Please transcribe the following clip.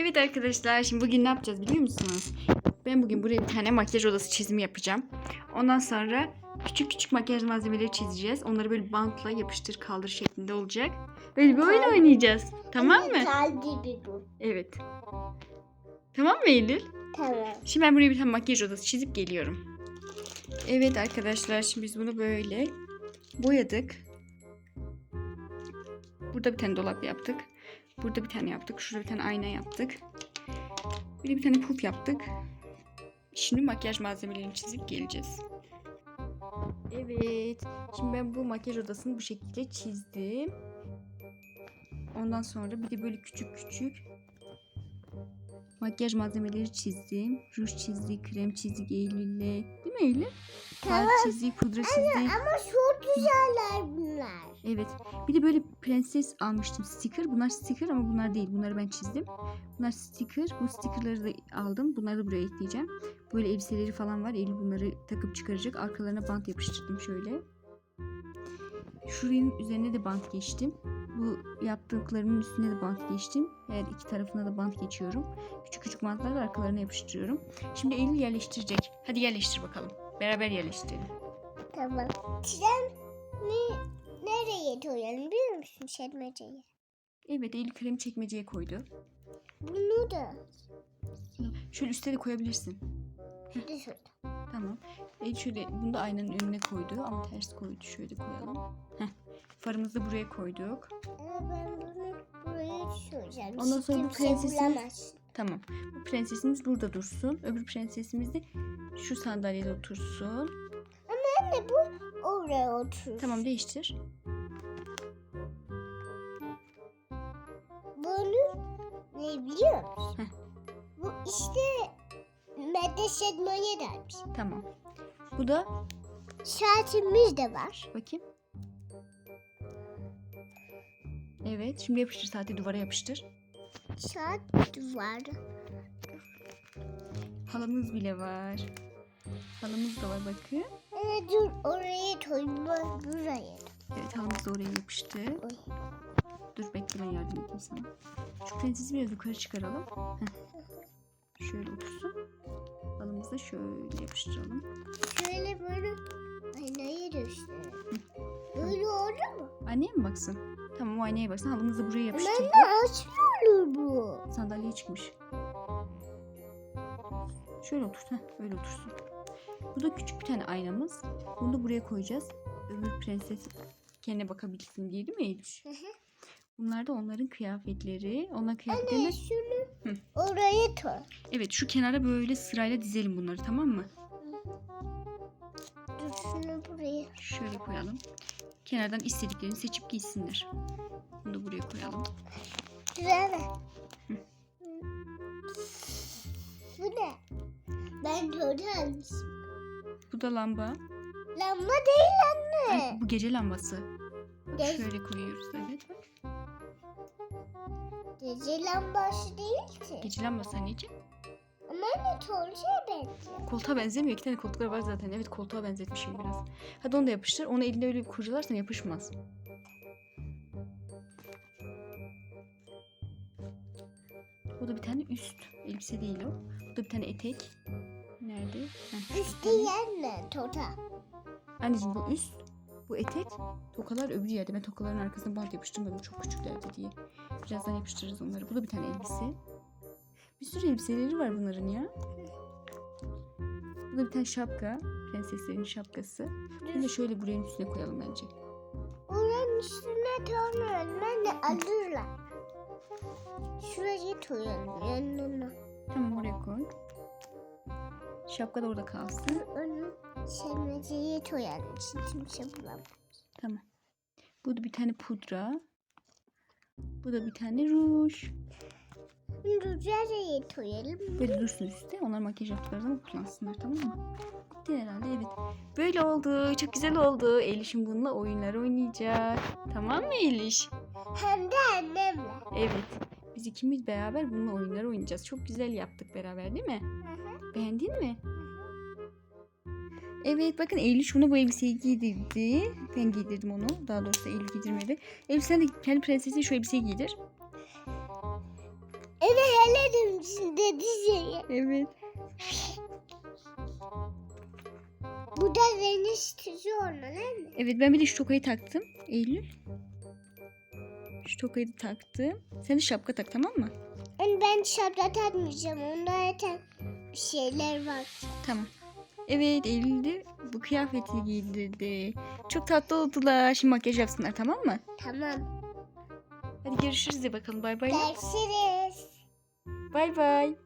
Evet arkadaşlar şimdi bugün ne yapacağız biliyor musunuz? Ben bugün buraya bir tane makyaj odası çizimi yapacağım. Ondan sonra küçük küçük makyaj malzemeleri çizeceğiz. Onları böyle bantla yapıştır kaldır şeklinde olacak. Böyle bir oyun oynayacağız. Tamam mı? Bu. Evet. Tamam mı Eylül? Tamam. Şimdi ben buraya bir tane makyaj odası çizip geliyorum. Evet arkadaşlar şimdi biz bunu böyle boyadık. Burada bir tane dolap yaptık. Burada bir tane yaptık. Şurada bir tane ayna yaptık. Bir de bir tane puf yaptık. Şimdi makyaj malzemelerini çizip geleceğiz. Evet. Şimdi ben bu makyaj odasını bu şekilde çizdim. Ondan sonra bir de böyle küçük küçük makyaj malzemeleri çizdim. Ruj çizdik, krem çizdik Eylül'le. Değil mi Eylül? Far çizdik, pudra çizdik. Ama güzeller bunlar. Evet. Bir de böyle prenses almıştım sticker. Bunlar sticker ama bunlar değil. Bunları ben çizdim. Bunlar sticker. Bu stickerları da aldım. Bunları da buraya ekleyeceğim. Böyle elbiseleri falan var. Eylül bunları takıp çıkaracak. Arkalarına bant yapıştırdım şöyle. Şuranın üzerine de bant geçtim. Bu yaptıklarımın üstüne de bant geçtim. Her iki tarafına da bant geçiyorum. Küçük küçük bantları arkalarına yapıştırıyorum. Şimdi Eylül yerleştirecek. Hadi yerleştir bakalım. Beraber yerleştirelim. Tamam. Tren ne, nereye koyalım biliyor musun çekmeceye? Evet Eylül kremi çekmeceye koydu. Bunu da. Şöyle üstte de koyabilirsin. Şurada. Tamam. E şöyle bunu da aynanın önüne koydu ama ters koydu. Şöyle koyalım. Heh. Farımızı buraya koyduk. Ama ben bunu buraya söyleyeceğim. Ondan sonra bu prensesimiz-. Tamam. Bu prensesimiz burada dursun. Öbür prensesimiz de şu sandalyede otursun. Anne bu oraya otur. Tamam değiştir. Bunu ne biliyor musun? Heh. Bu işte Edmo'ya dermiş. Tamam. Bu da Saatimiz de var. bakayım. Evet. Şimdi yapıştır saati duvara yapıştır. Saat var. Halımız bile var. Halımız da var bakın. Evet dur oraya koyma buraya. Evet halımız da oraya yapıştı. Oy. Dur bekle ben yardım edeyim sana. Şu prensesi biraz yukarı çıkaralım. Heh. Şöyle otursun. Halımızı da şöyle yapıştıralım. Şöyle böyle aynayı gösterelim. Böyle oldu mu? Anneye mi baksın? Tamam o aynaya baksın. Halımızı buraya yapıştırdık. Anne açmıyor bu. Sandalyeye çıkmış. Şöyle otur. Heh, öyle otursun. Bu da küçük bir tane aynamız. Bunu da buraya koyacağız. Öbür prenses kendine bakabilsin diye değil mi Eylül? Hı hı. Bunlar da onların kıyafetleri. Onların kıyafetlerini... Anne şunu Hı. oraya koy. Evet şu kenara böyle sırayla dizelim bunları tamam mı? Dur şunu buraya. Şöyle koyalım. Kenardan istediklerini seçip giysinler. Bunu da buraya koyalım. Dur anne. Bu ne? Ben görmemişim. Bu da lamba. Lamba değil Ay, anne. bu gece lambası. Bak Gece- şöyle koyuyoruz evet. Gece lambası değil ki. Gece lambası anneciğim. Ama anne torçaya benziyor. Koltuğa benzemiyor. İki tane koltuklar var zaten. Evet koltuğa benzetmişim biraz. Hadi onu da yapıştır. Onu elinde öyle bir kurcalarsan yapışmaz. Bu da bir tane üst. Elbise değil o. Bu da bir tane etek. Bir Üstü yerle tota. Anneciğim bu üst, bu etek, tokalar öbür yerde. Ben tokaların arkasına bant yapıştırmadım çok küçüklerdi diye. Birazdan yapıştırırız onları. Bu da bir tane elbise. Bir sürü elbiseleri var bunların ya. Bu da bir tane şapka. Prenseslerin şapkası. Bunu da şöyle buranın üstüne koyalım bence. Oranın üstüne koyalım. Ben de alırlar. Şuraya koyalım yanına. Tamam oraya koy. Şapka da orada kalsın. Onu şemeciye koyalım. Kimse bulamaz. Tamam. Bu da bir tane pudra. Bu da bir tane ruj. Rüzgarı koyalım. Böyle dursun üstte. Onlar makyaj yaptıkları zaman kullansınlar tamam mı? Bitti herhalde evet. Böyle oldu. Çok güzel oldu. Eliş'in bununla oyunlar oynayacak. Tamam mı Eliş? Hem de annemle. Evet. Biz ikimiz beraber bununla oyunlar oynayacağız. Çok güzel yaptık beraber değil mi? Beğendin mi? Evet bakın Eylül şunu bu elbiseyi giydirdi. Ben giydirdim onu. Daha doğrusu Eylül giydirmedi. Eylül sen de kendi prensesine şu elbiseyi giydir. Evet hele dedim dedi şeyi. Evet. Bu da deniz tuzu olmalı değil mi? Evet ben bir de şu tokayı taktım. Eylül. Şu tokayı da taktım. Sen de şapka tak tamam mı? Yani ben şapka takmayacağım. Onda zaten şeyler var. Tamam. Evet Eylül de bu kıyafeti giydirdi. Çok tatlı oldular. Şimdi makyaj yapsınlar tamam mı? Tamam. Hadi görüşürüz de bakalım. Bay bay. Görüşürüz. Bay bay.